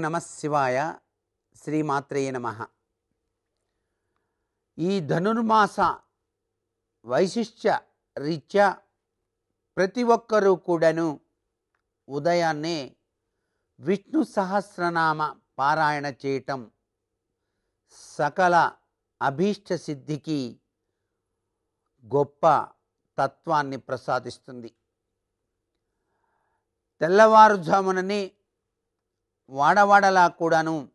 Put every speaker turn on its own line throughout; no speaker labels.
నమ శివాయ శ్రీమాత్రేయ నమ. ఈ ధనుర్మాస వైశిష్ట్య రీత్యా ప్రతి ఒక్కరూ కూడాను ఉదయాన్నే విష్ణు సహస్రనామ పారాయణ చేయటం సకల అభీష్ట సిద్ధికి గొప్ప తత్వాన్ని ప్రసాదిస్తుంది. తెల్లవారుజాముననే వాడవాడలా కూడాను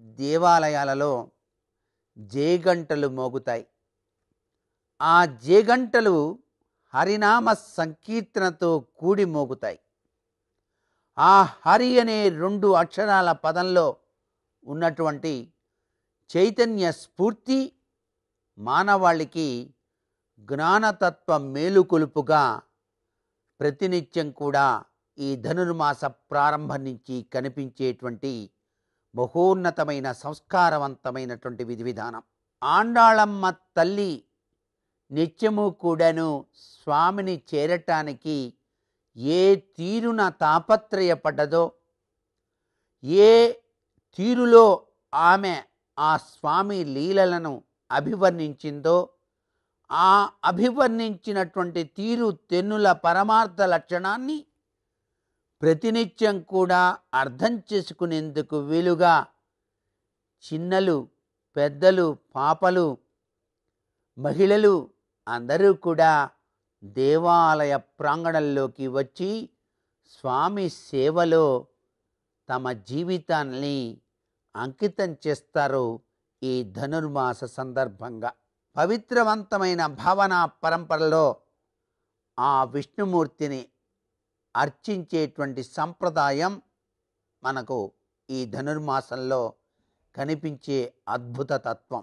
దేవాలయాలలో జేగంటలు మోగుతాయి. ఆ జేగంటలు హరినామ సంకీర్తనతో కూడి మోగుతాయి. ఆ హరి అనే రెండు అక్షరాల పదంలో ఉన్నటువంటి చైతన్య స్ఫూర్తి మానవాళికి జ్ఞానతత్వ మేలుకొలుపుగా ప్రతినిత్యం కూడా ఈ ధనుర్మాస ప్రారంభం నుంచి కనిపించేటువంటి బహోన్నతమైన సంస్కారవంతమైనటువంటి విధి విధానం. ఆండాళమ్మ తల్లి నిత్యము కూడాను స్వామిని చేరటానికి ఏ తీరున తాపత్రయపడ్డదో ఏ తీరులో ఆమె ఆ స్వామి లీలలను అభివర్ణించిందో ఆ అభివర్ణించినటువంటి తీరు తెన్నుల పరమార్థ లక్షణాన్ని ప్రతినిత్యం కూడా అర్థం చేసుకునేందుకు వీలుగా చిన్నలు పెద్దలు పాపలు మహిళలు అందరూ కూడా దేవాలయ ప్రాంగణంలోకి వచ్చి స్వామి సేవలో తమ జీవితాన్ని అంకితం చేస్తారు ఈ ధనుర్మాస సందర్భంగా. పవిత్రవంతమైన భావన పరంపరలో ఆ విష్ణుమూర్తిని అర్చించేటువంటి సంప్రదాయం మనకు ఈ ధనుర్మాసంలో కనిపించే అద్భుత తత్వం.